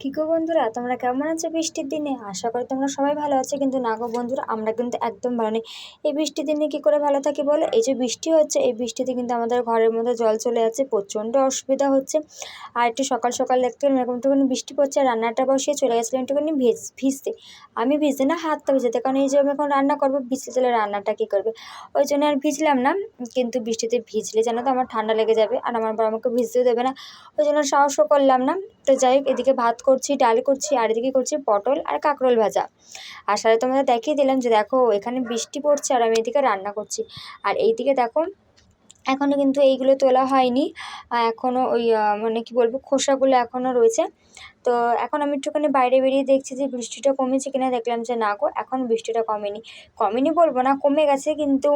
কী গো বন্ধুরা? তোমরা কেমন আছো বৃষ্টির দিনে? আশা করি তোমরা সবাই ভালো আছো, কিন্তু না গো বন্ধুরা, আমরা কিন্তু একদম ভালো নেই। এই বৃষ্টির দিনে কী করে ভালো থাকি বলো? এই যে বৃষ্টি হচ্ছে, এই বৃষ্টিতে কিন্তু আমাদের ঘরের মধ্যে জল চলে যাচ্ছে, প্রচণ্ড অসুবিধা হচ্ছে। আর একটু সকাল সকাল দেখতে পেলাম, এরকম একটুখানি বৃষ্টি পড়ছে রান্নাটা বসিয়ে চলে গেছিলাম একটুখানি ভিজ ভিজতে। আমি ভিজতে না, হাতটা ভিজতে, কারণ এই যে আমি এখন রান্না করব, ভিজতে চলে রান্নাটা কী করবে? ওই জন্য আর ভিজলাম না, কিন্তু বৃষ্টিতে ভিজলে জানো তো, আমার ঠান্ডা লেগে যাবে, আর আমার বড় আমাকে ভিজতেও দেবে না। ওই জন্য সাহসও করলাম না। তো যাই হোক, এদিকে ভাত করছি, ডাল করছি আর এদিকে করছি পটল আর কাঁকরোল ভাজা। আর সাথে তোমাদের দেখিয়ে দিলাম যে দেখো, এখানে বৃষ্টি পড়ছে আর আমি এদিকে রান্না করছি। আর এইদিকে দেখো এখনও কিন্তু এইগুলো তোলা হয়নি। এখনও ওই মানে কি বলব, খোসাগুলো এখনও রয়েছে। তো এখন আমি একটুখানি বাইরে বেরিয়ে দেখছি যে বৃষ্টিটা কমেছে কিনা, দেখলাম যে না গো, এখন বৃষ্টিটা কমেনি। কমেনি বলব না, কমে গেছে কিন্তু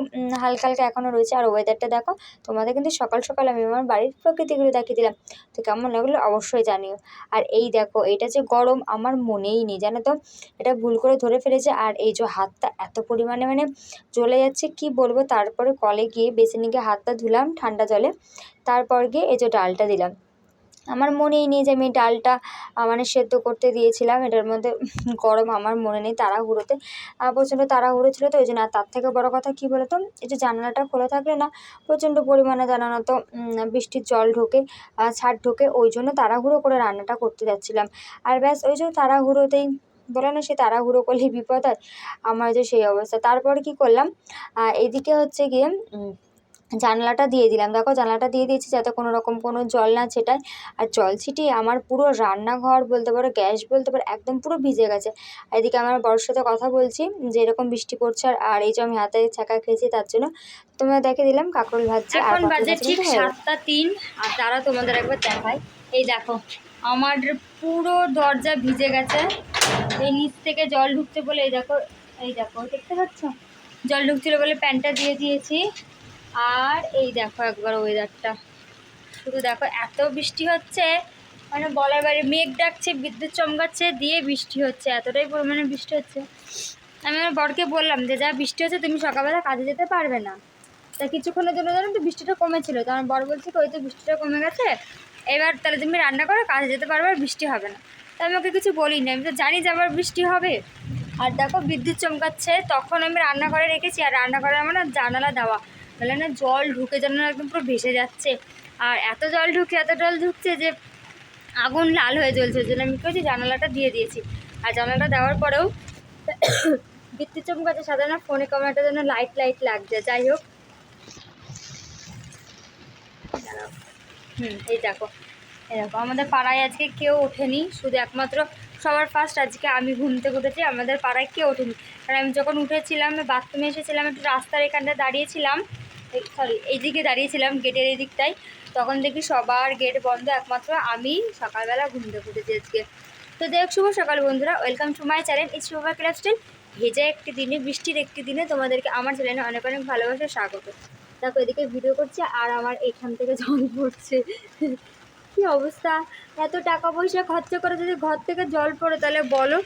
হালকা হালকা এখনও রয়েছে। আর ওয়েদারটা দেখো, তোমাদের কিন্তু সকাল সকাল আমি আমার বাড়ির প্রকৃতিগুলো দেখিয়ে দিলাম। তো কেমন লাগল অবশ্যই জানিও। আর এই দেখো, এটা যে গরম, আমার মনেই নেই, জানো তো? এটা ভুল করে ধরে ফেলেছে। আর এই যে হাতটা এত পরিমাণে মানে জ্বলে যাচ্ছে, কি বলব? তারপরে কলে গিয়ে বেসিনে গিয়ে হাতটা ধুলাম ঠান্ডা জলে। তারপর গিয়ে এই যে ডালটা দিলাম। আমার মনেই নেই যে আমি ডালটা মানে সেদ্ধ করতে দিয়েছিলাম। এটার মধ্যে গরম আমার মনে নেই তাড়াহুড়োতে। প্রচণ্ড তাড়াহুড়ো ছিল তো ওই জন্য আর তার থেকে বড় কথা কী বলতো, এই যে জানালাটা খোলা থাকলে না প্রচণ্ড পরিমাণে জানানো তো বৃষ্টির জল ঢোকে ছাদ ঢোকে, ওই জন্য তাড়াহুড়ো করে রান্নাটা করতে যাচ্ছিলাম। আর ব্যাস, ওই জন্য তাড়াহুড়োতেই বলে না, সে তাড়াহুড়ো করলেই বিপদ হয়। আমার যে সেই অবস্থা। তারপর কী করলাম এদিকে হচ্ছে গিয়ে জানলাটা দিয়ে দিলাম। দেখো জানলাটা দিয়ে দিয়েছি যাতে কোনো রকম কোনো জল না ছেটায়। আর জল ছিটিয়ে আমার পুরো রান্নাঘর বলতে পারো গ্যাস বলতে পারো একদম পুরো ভিজে গেছে। আর এদিকে আমার বড়োর সাথে কথা বলছি যে এরকম বৃষ্টি পড়ছে আর এই যে আমি হাতে ছাকা খেয়েছি তার জন্য। তোমরা দেখে দিলাম কাঁকরোল ভাজছি এখন বাজে ঠিক। সাতটা তিন। আর তারা তোমাদের একবার দেখায়। এই দেখো আমার পুরো দরজা ভিজে গেছে। এই নিচ থেকে জল ঢুকতে বলে এই দেখো এই দেখো দেখতে পাচ্ছ? জল ঢুকছিল বলে প্যান্টটা দিয়ে দিয়েছি। আর এই দেখো একবার ওয়েদারটা শুধু দেখো, এত বৃষ্টি হচ্ছে মানে বলার বাইরে মেঘ ডাকছে, বিদ্যুৎ চমকাচ্ছে, দিয়ে বৃষ্টি হচ্ছে, এতটাই পরিমাণে বৃষ্টি হচ্ছে। আমি আমার বরকে বললাম যে, যা বৃষ্টি হচ্ছে, তুমি সকালবেলা কাজে যেতে পারবে না। তা কিছুক্ষণের জন্য জানো তো, বৃষ্টিটা কমেছিল। তো আমার বর বলছে ওই তো বৃষ্টিটা কমে গেছে, এবার তাহলে তুমি রান্না করো, কাজে যেতে পারবে, আর বৃষ্টি হবে না। তা আমি ওকে কিছু বলিনি, আমি তো জানি যে আবার বৃষ্টি হবে। আর দেখো, বিদ্যুৎ চমকাচ্ছে, তখন আমি রান্না করে রেখেছি, আর রান্না করে আমার জানালা দেওয়া। তাহলে না জল ঢুকে যেন একদম পুরো ভেসে যাচ্ছে। আর এত জল ঢুকছে এত জল ঢুকছে যে আগুন লাল হয়ে জ্বলছে, ওই জন্য আমি কী জানালাটা দিয়ে দিয়েছি। আর জানালাটা দেওয়ার পরেও বিদ্যুৎ চমকাচ্ছে সাধারণ ফোনে একটা যেন লাইট লাইট লাগছে। যাই হোক। হুম, এই দেখো। এরকম আমাদের পাড়ায় আজকে কেউ ওঠেনি, শুধু একমাত্র সবার ফার্স্ট আজকে আমি ঘুম থেকে উঠেছি, আমাদের পাড়ায় কেউ ওঠেনি। কারণ আমি যখন উঠেছিলাম বাথরুমে এসেছিলাম, একটু রাস্তার এখানটা দাঁড়িয়েছিলাম সরি এইদিকে দাঁড়িয়েছিলাম গেটের এই দিকটায়। তখন দেখি সবার গেট বন্ধ, একমাত্র আমি সকালবেলা ঘুম থেকে আজকে। তো দেখ শুভ সকাল বন্ধুরা। Welcome to my channel it's Shubho club style ভেজা একটি দিনে, বৃষ্টির একটি দিনে তোমাদেরকে, আমার চ্যানেলে অনেক অনেক ভালোবাসা, স্বাগত। দেখো, এদিকে ভিডিও করছে আর আমার এখান থেকে জল পড়ছে। কি অবস্থা? এত টাকা পয়সা খরচা করে যদি ঘর থেকে জল পড়ে, তাহলে বলো,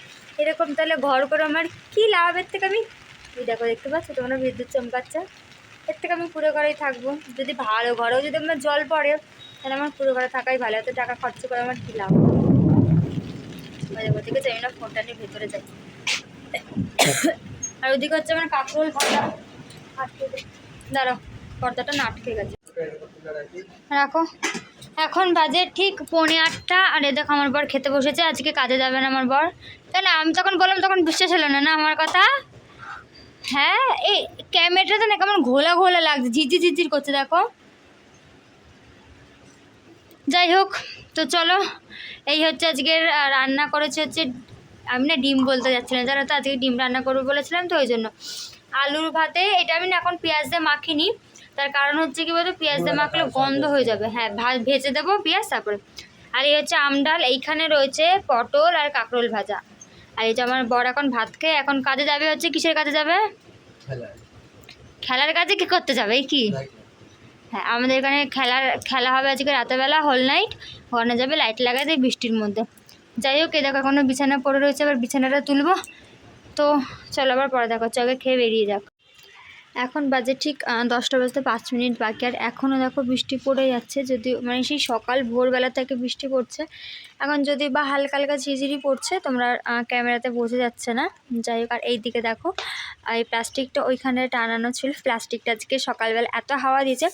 এরকম তাহলে ঘর করে আমার কী লাভ? এর থেকে আমি দেখো, দেখতে পাচ্ছ তোমরা বিদ্যুৎ চমকাচ্ছে। এর থেকে আমি পুরো ঘরেই থাকব। যদি ভালো ঘরেও যদি আমার জল পড়ে, তাহলে আমার পুরো ঘরে থাকাই ভালো। এত টাকা খরচা করে আমার কী লাভ আছে আমি না, ফোনটা নিয়ে ভেতরে যাই। আর ওদিকে হচ্ছে আমার ভাজা আটকে দাঁড়াও, পর্দাটা না আটকে গেছে। রাখো। এখন বাজে ঠিক পৌনে আটটা। আর এ দেখো আমার বর খেতে বসেছে, আজকে কাজে যাবে না আমার বর। তাহলে আমি তখন বললাম, তখন বিশ্বাস হলো না না? আমার কথা? হ্যাঁ এই ক্যামেরাটা তো না কেমন ঘোলা ঘোলা লাগছে ঝিঝি ঝিঝির করছে, দেখো। যাই হোক, তো চলো, এই হচ্ছে আজকের রান্না করেছে হচ্ছে, আমি না ডিম বলতে যাচ্ছিলাম যারা তো, আজকে ডিম রান্না করব বলেছিলাম তো, ওই জন্য। আলুর ভাতে, এটা আমি না এখন পেঁয়াজ দিয়ে মাখিনি, তার কারণ হচ্ছে কি বলতো, পেঁয়াজ দিয়ে মাখলে গন্ধ হয়ে যাবে হ্যাঁ ভা- ভেজে দেবো পেঁয়াজ, তারপরে। আর এই হচ্ছে আমডাল এইখানে রয়েছে পটল আর কাঁকরোল ভাজা। আর এই যে আমার বর এখন ভাত খেয়ে এখন কাজে যাবে হচ্ছে কিসের কাজে যাবে? খেলার। কাজে কি করতে যাবে এই কি? হ্যাঁ আমাদের এখানে খেলার খেলা হবে আজকে রাতেবেলা হোল নাইট ওখানে যাবে লাইট লাগাতে বৃষ্টির মধ্যে। যাই হোক এ দেখো এখনও বিছানা পড়ে রয়েছে আবার বিছানাটা তুলবো। তো চলো আবার পরে দেখো চোখে আগে খেয়ে বেরিয়ে যাক। এখন বাজে ঠিক দশটা বাজতে পাঁচ মিনিট বাকি। আর এখনও দেখো বৃষ্টি পড়ে যাচ্ছে, যদি মানে সেই সকাল ভোরবেলা থেকে বৃষ্টি পড়ছে। এখন যদি বা হালকা হালকা ঝিঝিরি পড়ছে, তোমরা ক্যামেরাতে বোঝা যাচ্ছে না। যাই হোক, আর এই দিকে দেখো এই প্লাস্টিকটা ওইখানে টানানো ছিল। প্লাস্টিকটা আজকে সকালবেলা এত হাওয়া দিয়েছে,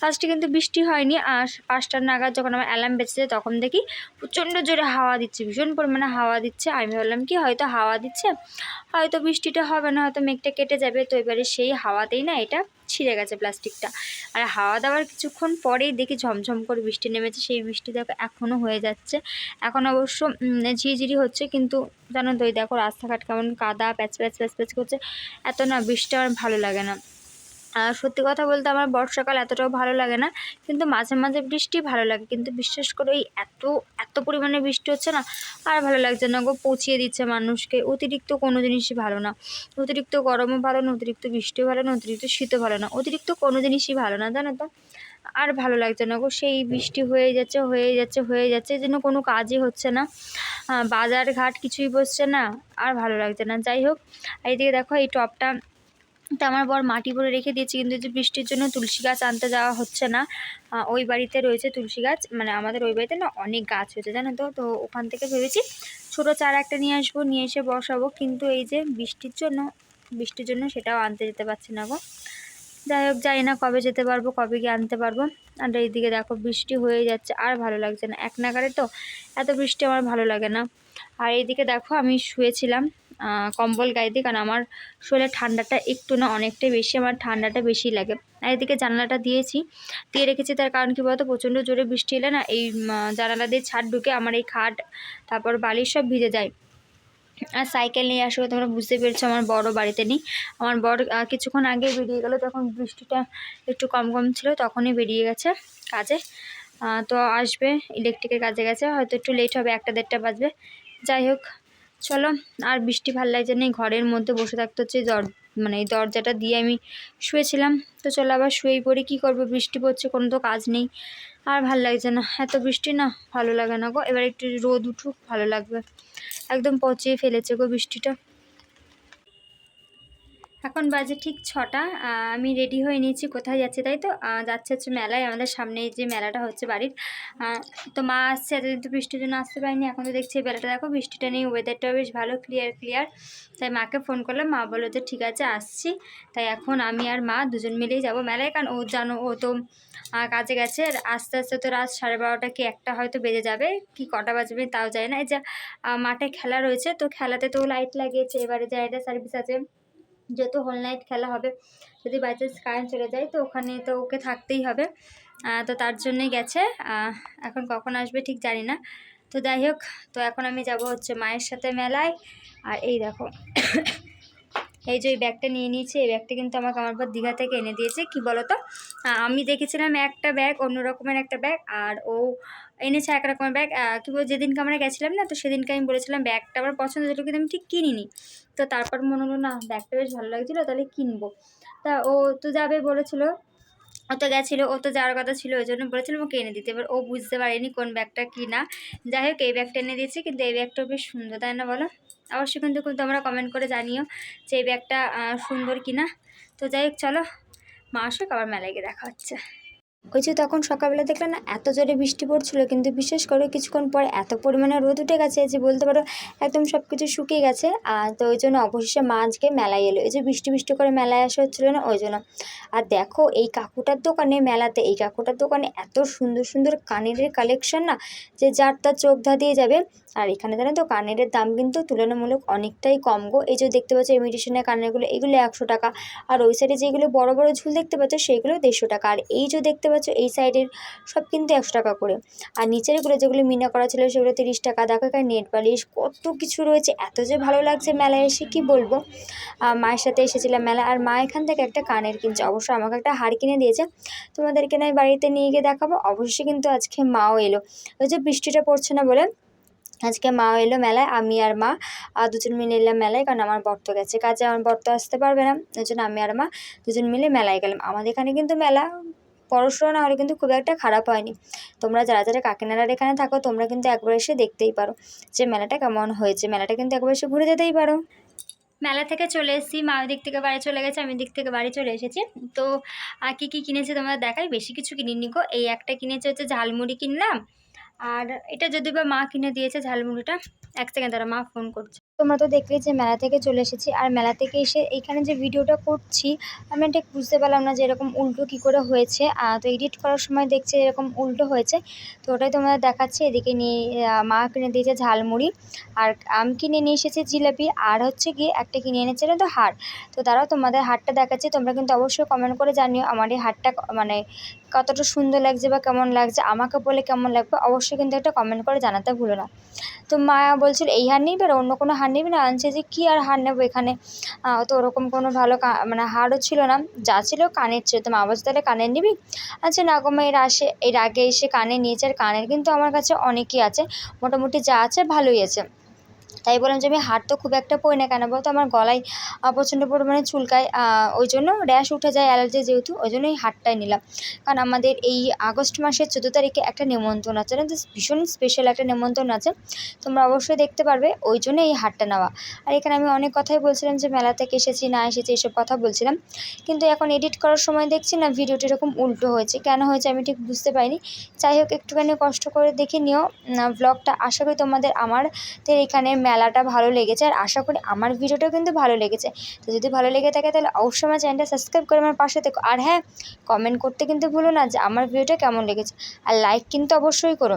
ফার্স্টে কিন্তু বৃষ্টি হয়নি। আর পাঁচটার নাগাদ যখন আমার অ্যালার্ম বেঁচেছে তখন দেখি প্রচণ্ড জোরে হাওয়া দিচ্ছে, ভীষণ পরিমাণে হাওয়া দিচ্ছে। আমি ভাবলাম কি, হয়তো হাওয়া দিচ্ছে, হয়তো বৃষ্টিটা হবে না, হয়তো মেঘটা কেটে যাবে। তো এবারে সেই হাওয়াতেই না এটা ছিঁড়ে গেছে প্লাস্টিকটা। আর হাওয়া দেওয়ার কিছুক্ষণ পরেই দেখি ঝমঝম করে বৃষ্টি নেমেছে, সেই বৃষ্টি দেখো এখনও হয়ে যাচ্ছে। এখন অবশ্য ঝিরিঝিরি হচ্ছে, কিন্তু জানো তো দেখো রাস্তাঘাট কেমন কাদা, প্যাচ প্যাচ প্যাচ প্যাচ করছে। এত না বৃষ্টি আমার ভালো লাগে না। সত্যি কথা বলতে আমার বর্ষাকাল এতটাও ভালো লাগে না, কিন্তু মাঝে মাঝে বৃষ্টি ভালো লাগে। কিন্তু বিশ্বাস করে এই এত এত পরিমাণে বৃষ্টি হচ্ছে না, আর ভালো লাগছে না গো, পচিয়ে দিচ্ছে মানুষকে। অতিরিক্ত কোনো জিনিসই ভালো না। অতিরিক্ত গরমও ভালো না, অতিরিক্ত বৃষ্টিও ভালো না, অতিরিক্ত শীতও ভালো না। অতিরিক্ত কোনো জিনিসই ভালো না, জানো তো? আর ভালো লাগছে না গো, সেই বৃষ্টি হয়ে যাচ্ছে হয়ে যাচ্ছে হয়ে যাচ্ছে জন্য কোনো কাজই হচ্ছে না। বাজার ঘাট কিছুই বসছে না, আর ভালো লাগছে না। যাই হোক, এইদিকে দেখো, এই টপটা তা আমার বর মাটি ভরে রেখে দিয়েছি, কিন্তু যে বৃষ্টির জন্য তুলসী গাছ আনতে যাওয়া হচ্ছে না। ওই বাড়িতে রয়েছে তুলসী গাছ মানে আমাদের ওই বাড়িতে না অনেক গাছ হয়েছে, জানো তো? তো ওখান থেকে ভেবেছি ছোটো চারা একটা নিয়ে আসব, নিয়ে এসে বসাবো, কিন্তু এই যে বৃষ্টির জন্য বৃষ্টির জন্য সেটাও আনতে যেতে পারছি না গো। যাই হোক, জানি না কবে যেতে পারব, কবে গিয়ে আনতে পারব। আর এইদিকে দেখো বৃষ্টি হয়ে যাচ্ছে, আর ভালো লাগছে না। এক নাগারে তো এত বৃষ্টি আমার ভালো লাগে না। আর এইদিকে দেখো আমি শুয়েছিলাম কম্বল গায়ে দিয়ে কারণ আমার শরীরে ঠান্ডাটা একটু না অনেকটাই বেশি, আমার ঠান্ডাটা বেশি লাগে। আর এদিকে জানালাটা দিয়েছি, দিয়ে রেখেছি তার কারণ কি বলতো, প্রচণ্ড জোরে বৃষ্টি এলে না এই জানালা দিয়ে ছাদ ঢুকে আমার এই খাট, তারপর বালিশ সব ভিজে যায়। আর সাইকেল নিয়ে আসলে তোমরা বুঝতে পেরেছ আমার বড় বাড়িতে নেই। আমার বড় কিছুক্ষণ আগে বেরিয়ে গেল তখন বৃষ্টিটা একটু কম কম ছিল, তখনই বেরিয়ে গেছে কাজে। তো আসবে ইলেকট্রিকের কাজে গেছে, হয়তো একটু লেট হবে, একটা দেড়টা বাজবে। যাই হোক চলো, আর বৃষ্টি ভালো লাগছে না ঘরের মধ্যে বসে থাকতে হচ্ছে দর মানে এই দরজাটা দিয়ে আমি শুয়েছিলাম। তো চলো আবার শুয়েই পড়ি, কী করব, বৃষ্টি পড়ছে, কোনো তো কাজ নেই। আর ভালো লাগছে না, এত বৃষ্টি না, ভালো লাগে না গো। এবার একটু রোদ উঠুক, ভালো লাগবে। একদম পচিয়ে ফেলেছে গো বৃষ্টিটা। এখন বাজে ঠিক ছটা। আমি রেডি হয়ে নিয়েছি, কোথায় যাচ্ছি তাই তো? যাচ্ছে হচ্ছে মেলায়, আমাদের সামনে যে মেলাটা হচ্ছে বাড়ির। তো মা আসছে, এতদিন তো বৃষ্টির জন্য আসতে পারিনি, এখন তো দেখছি বেলাটা দেখো, বৃষ্টিটা নেই ওয়েদারটাও বেশ ভালো ক্লিয়ার ক্লিয়ার তাই মাকে ফোন করলাম, মা বলল যে ঠিক আছে, আসছি। তাই এখন আমি আর মা দুজন মিলেই যাব মেলায়, কারণ ও জানো, ও তো কাজে গেছে। আস্তে আস্তে তো রাত সাড়ে বারোটা কি একটা হয়তো বেজে যাবে, কি কটা বাজবে তাও যায় না। এই যে মাঠে খেলা রয়েছে, তো খেলাতে তো লাইট লাগিয়েছে, এবারে জায়গাটা সার্ভিস আছে যেহেতু হোল নাইট খেলা হবে, যদি বাই চান্স কারেন্ট চলে যায়, তো ওখানে তো ওকে থাকতেই হবে। তো তার জন্যই গেছে। এখন কখন আসবে ঠিক জানি না। তো যাই হোক, তো এখন আমি যাব হচ্ছে মায়ের সাথে মেলায়। আর এই দেখো এই যে ওই ব্যাগটা নিয়ে নিয়েছে, এই ব্যাগটা কিন্তু আমাকে আমার পর দীঘা থেকে এনে দিয়েছে। কি বলো তো আমি দেখেছিলাম একটা ব্যাগ অন্য রকমের একটা ব্যাগ আর ও এনেছে এক রকমের ব্যাগ কী বল, যেদিনকে আমরা গেছিলাম না, তো সেদিনকে আমি বলেছিলাম ব্যাগটা আমার পছন্দ হয়েছিল, কিন্তু আমি ঠিক কিনিনি। তো তারপর মনে হলো, না ব্যাগটা বেশ ভালো লাগছিল, তাহলে কিনবো। তা ও তো যাবে বলেছিল ও তো গেছিল, ও তো যাওয়ার কথা ছিল ওই জন্য বলেছিলাম ওকে এনে দিতে। এবার ও বুঝতে পারেনি কোন ব্যাগটা কি না। যাই হোক, এই ব্যাগটা এনে দিয়েছি, কিন্তু এই ব্যাগটাও বেশ সুন্দর, তাই না বলো? অবশ্যই কিন্তু তোমরা কমেন্ট করে জানিও যে এই ব্যাগটা সুন্দর কি না তো যাই হোক, চলো, মা আসুক, আবার মেলায় গিয়ে দেখা হচ্ছে। ওই যে তখন সকালবেলা দেখলাম না, এত জোরে বৃষ্টি পড়ছিল, কিন্তু বিশেষ করে কিছুক্ষণ পর এত পরিমাণে রোদ উঠে গেছে যে বলতে পারো একদম সব কিছু শুকিয়ে গেছে, আর তো ওই জন্য অবশেষে মা আজকে মেলায় এলো। এই যে বৃষ্টি বৃষ্টি করে মেলায় আসা হচ্ছিল না ওই জন্য। আর দেখো এই কাকুটার দোকানে মেলাতে, এই কাকুটার দোকানে এত সুন্দর সুন্দর কানের কালেকশন না, যে যার তার চোখ ধাঁধিয়ে যাবে। আর এখানে জানো তো কানের দাম কিন্তু তুলনামূলক অনেকটাই কম গো। এই যে দেখতে পাচ্ছ ইমিটেশনের কানেরগুলো, এগুলো একশো টাকা। আর ওই সাইডে যেগুলো বড় বড় ঝুল দেখতে পাচ্ছ, সেগুলো দেড়শো টাকা। আর এই যে দেখতে এই সাইডের সব কিন্তু একশো টাকা করে। আর নিচের নিচেরগুলো যেগুলো মিনা করা ছিল সেগুলো তিরিশ টাকা। দেখো এখানে নেট বালিশ কত কিছু রয়েছে, এত যে ভালো লাগছে মেলায় এসে কি বলব? মায়ের সাথে এসেছিলাম মেলা আর মা এখান থেকে একটা কানের কিনছে। অবশ্য আমাকে একটা হার কিনে দিয়েছে। তোমাদেরকে নয় বাড়িতে নিয়ে গিয়ে দেখাবো। অবশ্যই কিন্তু আজকে মাও এলো। ওই যে বৃষ্টিটা পড়ছে না বলে আজকে মাও এলো মেলায়, আমি আর মা আর দুজন মিলে এলাম মেলায়। কারণ আমার বর তো গেছে। কাজে আমার বর তো আসতে পারবে না। ওই জন্য আমি আর মা দুজন মিলে মেলায় গেলাম। আমাদের এখানে কিন্তু মেলা পড়াশোনা না হলে কিন্তু খুব একটা খারাপ হয়নি। তোমরা যারা যারা কাকিনাড়ার এখানে থাকো, তোমরা কিন্তু একবার এসে দেখতেই পারো যে মেলাটা কেমন হয়েছে। মেলাটা কিন্তু একবার এসে ঘুরে যেতেই পারো। মেলা থেকে চলে এসেছি। মা দিক থেকে বাড়ি চলে গেছে, আমি দিক থেকে বাড়ি চলে এসেছি। তো, আর কী কী কিনেছি তোমরা দেখাই? বেশি কিছু কিনিনি গো। এই একটা কিনেছে হচ্ছে ঝালমুড়ি কিনলাম। আর এটা যদি বা মা কিনে দিয়েছে ঝালমুড়িটা। এক সেকেন্ড তারা মা ফোন করছে। তোমরা তো দেখলেই যে মেলা থেকে চলে এসেছি। আর মেলা থেকে এসে এইখানে যে ভিডিওটা করছি, আমি ঠিক বুঝতে পারলাম না যে এরকম উল্টো কী করে হয়েছে। তো এডিট করার সময় দেখছি এরকম উল্টো হয়েছে। তো ওটাই তোমাদের দেখাচ্ছি। এদিকে নিয়ে মা কিনে দিয়েছে ঝালমুড়ি। আর আম কিনে নিয়ে এসেছে জিলাপি। আর হচ্ছে গিয়ে একটা কিনে এনেছে না তো হার তো তারাও তোমাদের হারটা দেখাচ্ছি। তোমরা কিন্তু অবশ্যই কমেন্ট করে জানিও আমার এই হারটা মানে কতটা সুন্দর লাগছে বা কেমন লাগছে, আমাকে বলে কেমন লাগবে, অবশ্যই কিন্তু একটা কমেন্ট করে জানাতে ভুলো না। তো মা বলছিল, এই হার নিবি আর অন্য কোনো হার নিবি না? আনছে যে কী আর হার নেব এখানে? তো ওরকম কোনো ভালো মানে হারও ছিল না। যা ছিল কানের ছিল তো মা বলছে, তাহলে কানের নিবি? আচ্ছা না গো এর আসে, এর আগে এসে কানে নিয়েছে। আর কানের কিন্তু আমার কাছে অনেকই আছে। মোটামুটি যা আছে ভালোই আছে। তাই বললাম যে আমি হার তো খুব একটা পরি না কেন? বলতো আমার গলায় প্রচণ্ড পরিমাণে চুলকায় ওই জন্য র্যাশ উঠে যায় অ্যালার্জি যেহেতু, ওই জন্য এই হারটাই নিলাম। কারণ আমাদের এই আগস্ট মাসের চোদ্দ তারিখে একটা নেমন্ত্রণ আছে। না ভীষণ স্পেশাল একটা নেমন্ত্রণ আছে। তোমরা অবশ্যই দেখতে পারবে, ওই জন্য এই হারটা নেওয়া। আর এখানে আমি অনেক কথাই বলছিলাম যে মেলা থেকে এসেছি, না এসেছি, এসব কথা বলছিলাম। কিন্তু এখন এডিট করার সময় দেখছি না ভিডিওটা এরকম উল্টো হয়েছে। কেন হয়েছে আমি ঠিক বুঝতে পারিনি। যাই হোক, একটুখানি কষ্ট করে দেখে নিও। ব্লগটা আশা করি তোমাদের আমাদের এখানে মেলাটা ভালো লেগেছে আর আশা করি আমার ভিডিওটাও কিন্তু ভালো লেগেছে। তো যদি ভালো লেগে থাকে তাহলে অবশ্যই আমার চ্যানেলটা সাবস্ক্রাইব করে আমার পাশে থেকো। আর হ্যাঁ কমেন্ট করতে কিন্তু ভুলো না যে আমার ভিডিওটা কেমন লেগেছে। আর লাইক কিন্তু অবশ্যই করো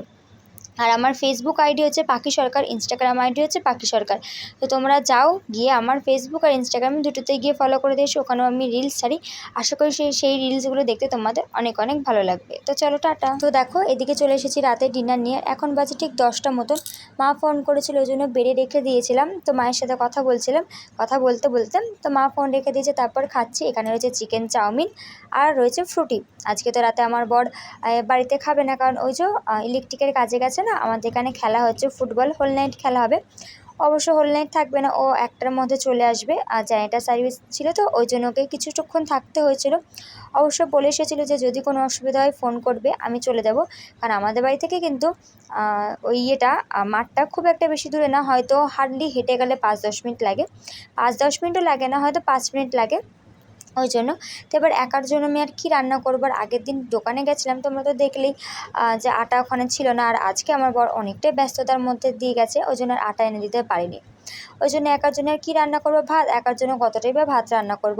আর আমার ফেসবুক আইডি হচ্ছে পাখি সরকার ইনস্টাগ্রাম আইডি হচ্ছে পাখি সরকার। তো তোমরা যাও, গিয়ে আমার ফেসবুক আর ইনস্টাগ্রাম দুটোতেই গিয়ে ফলো করে দিয়েছ ওখানেও আমি রিলস ছাড়ি। আশা করি সেই সেই রিলসগুলো দেখতে তোমাদের অনেক অনেক ভালো লাগবে। তো চলো, টাটা। তো দেখো, এদিকে চলে এসেছি রাতে ডিনার নিয়ে। এখন বাজে ঠিক দশটা মতন। মা ফোন করেছিল, ওই জন্য বেড়ে রেখে দিয়েছিলাম। তো মায়ের সাথে কথা বলছিলাম। কথা বলতে বলতে, তো মা ফোন রেখে দিয়েছে, তারপর খাচ্ছি। এখানে রয়েছে চিকেন চাউমিন আর রয়েছে ফ্রুটি আজকে তো রাতে আমার বর বাড়িতে খাবে না, কারণ ওই যে ইলেকট্রিকের কাজে গেছে না আমাদের এখানে খেলা হচ্ছে ফুটবল, হোল নাইট খেলা হবে। অবশ্য হোল নাইট থাকবে না, ও একটার মধ্যে চলে আসবে। আর জেনারেটার সার্ভিস ছিল তো, ওই জন্য ওকে কিছুটুক্ষণ থাকতে হয়েছিল। অবশ্য বলে এসেছিল যে যদি কোনো অসুবিধা হয় ফোন করবে, আমি চলে যাব। কারণ আমাদের বাড়ি থেকে কিন্তু ওই ইয়েটা মাঠটা খুব একটা বেশি দূরে না, হয়তো হার্ডলি হেঁটে গেলে পাঁচ দশ মিনিট লাগে। পাঁচ দশ মিনিটও লাগে না, হয়তো পাঁচ মিনিট লাগে। ওই জন্য। তো এবার একার জন্য আমি আর কি রান্না করব আর আগের দিন দোকানে গেছিলাম, তোমরা তো দেখলেই যে আটা ওখানে ছিল না। আর আজকে আমার বর অনেকটাই ব্যস্ততার মধ্যে দিয়ে গেছে, ওই জন্য আর আটা এনে দিতে পারিনি। ওই জন্য একার জন্য আর কী রান্না করব? ভাত। একার জন্য কতটাই বা ভাত রান্না করব?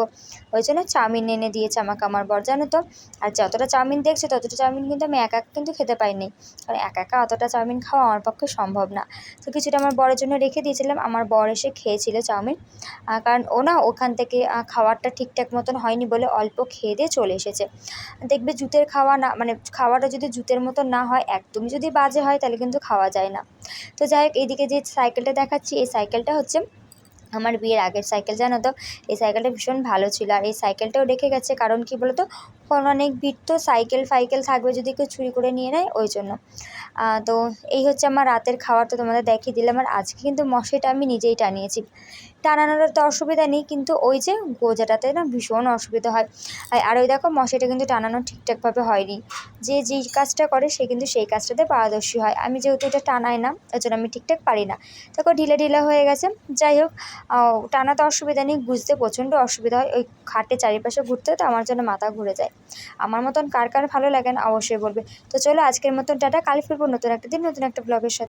ওই জন্য চাউমিন এনে দিয়েছে আমাকে আমার বর, জানো তো? আর যতটা চাউমিন দেখছে, ততটা চাউমিন কিন্তু আমি একা একা কিন্তু খেতে পাইনি। কারণ একা একা অতটা চাউমিন খাওয়া আমার পক্ষে সম্ভব না। তো কিছুটা আমার বরের জন্য রেখে দিয়েছিলাম। আমার বর এসে খেয়েছিল চাউমিন। কারণ ও না ওখান থেকে খাবারটা ঠিকঠাক মতন হয়নি বলে অল্প খেয়ে দিয়ে চলে এসেছে। দেখবে জুতের খাওয়া না মানে খাওয়াটা যদি জুতের মতন না হয়, একদমই যদি বাজে হয়, তাহলে কিন্তু খাওয়া যায় না। তো যাই হোক এদিকে যে সাইকেলটা দেখাচ্ছি, এই সাইকেলটা হচ্ছে আমার বিয়ের আগের সাইকেল, জানো তো? এই সাইকেলটা ভীষণ ভালো ছিল। আর এই সাইকেলটাও রেখে গেছে কারণ কি বলতো? কোনো অনেক ভিড় তো সাইকেল ফাইকেল থাকবে যদি কেউ চুরি করে নিয়ে নেয়, ওই জন্য। তো এই হচ্ছে আমার রাতের খাবার তো তোমাদের দেখিয়ে দিলাম। আর আজকে কিন্তু মশাইটা আমি নিজেই টানিয়েছি। টানানোর তো অসুবিধা নেই, কিন্তু ওই যে গোজাটাতে না ভীষণ অসুবিধা হয়। আর- ওই দেখো মশাইটা কিন্তু টানানো ঠিকঠাকভাবে হয়নি। যে যেই কাজটা করে সে কিন্তু সেই কাজটাতে পারদর্শী হয়। আমি যেহেতু এটা টানাই না ওই জন্য আমি ঠিকঠাক পারি না। দেখো ঢিলে ঢিলে হয়ে গেছে, যাই হোক টানাতে অসুবিধা নেই, বুঝতে প্রচণ্ড অসুবিধা হয়। ওই খাটে চারিপাশে ঘুরতে তো আমার জন্য মাথা ঘুরে যায়। আমার মতন কার কার ভালো লাগে না, অবশ্যই বলবে। তো চলো আজকের মতন টাটা, কাল ফিরবো নতুন একটা দিন, নতুন একটা ব্লগের সাথে।